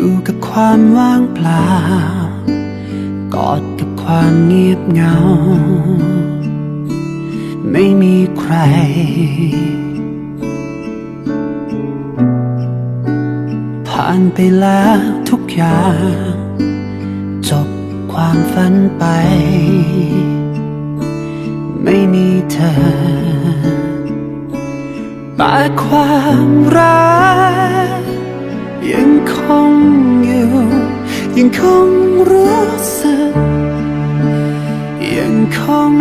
อยู่กับความว่างเปล่า กอดกับความเงียบเหงา ไม่มีใคร ผ่านไปแล้วทุกอย่าง จบความฝันไป ไม่มีเธอแต่ความรัก ยังคงอยู่ ยังคงรู้สึก ยังคง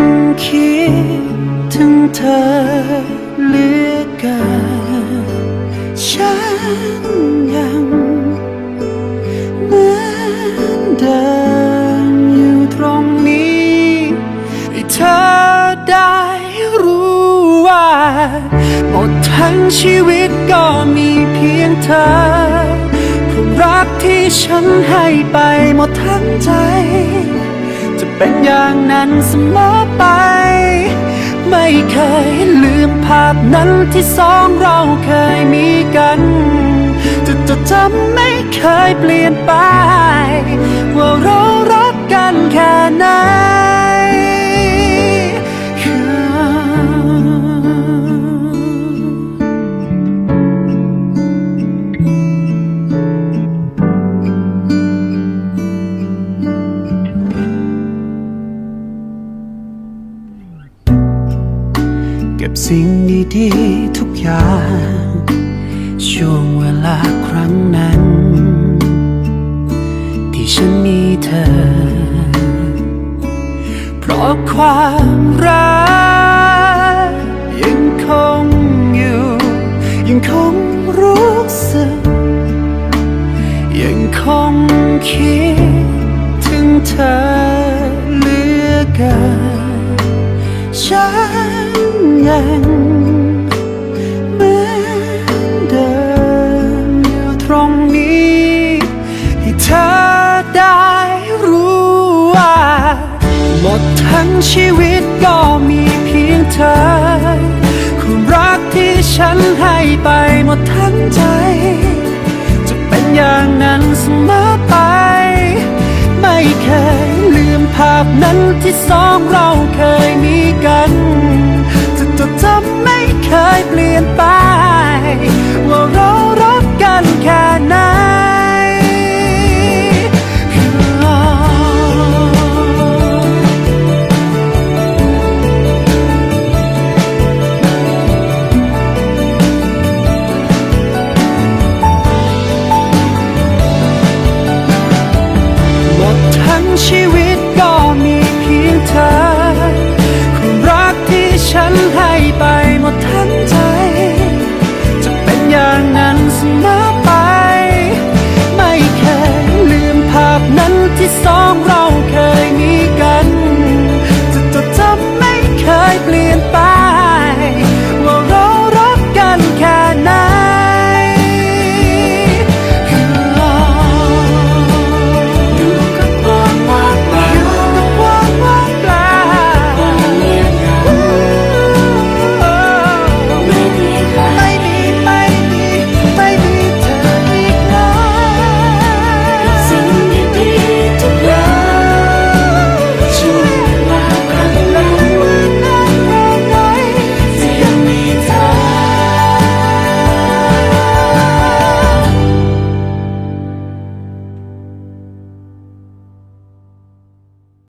คิดถึงเธอเหลือเกินฉันยังเหมือนเดิมอยู่ตรงนี้ให้เธอได้รู้ว่า หมดทั้งชีวิตก็มีเพียงเธอ ที่ฉันให้ไปหมดทั้งใจ จะเป็นอย่างนั้นเสมอไป ไม่เคยลืมภาพนั้นที่สองเราเคยมีกัน จะจะจำไม่เคยเปลี่ยนไป ว่าเรารักกันแค่ไหน เก็บสิ่งดีๆทุกอย่าง ช่วงเวลาครั้งนั้น ที่ฉันมีเธอ เพราะความรักยังคงอยู่ ยังคงรู้สึก ยังคงคิด ยังเหมือนเดิมอยู่ตรงนี้ ให้เธอได้รู้ว่า หมดทั้งชีวิตก็มีเพียงเธอความรักที่ฉันให้ไปหมดทั้งใจ จะเป็นอย่างนั้นเสมอไป ไม่เคยลืมภาพนั้นที่สองเราเคยมีกัน เคยเปลี่ยนไป ว่าเรารักกันแค่ไหนชีวิตก็มีเพียงเธอควรักที่ฉันให้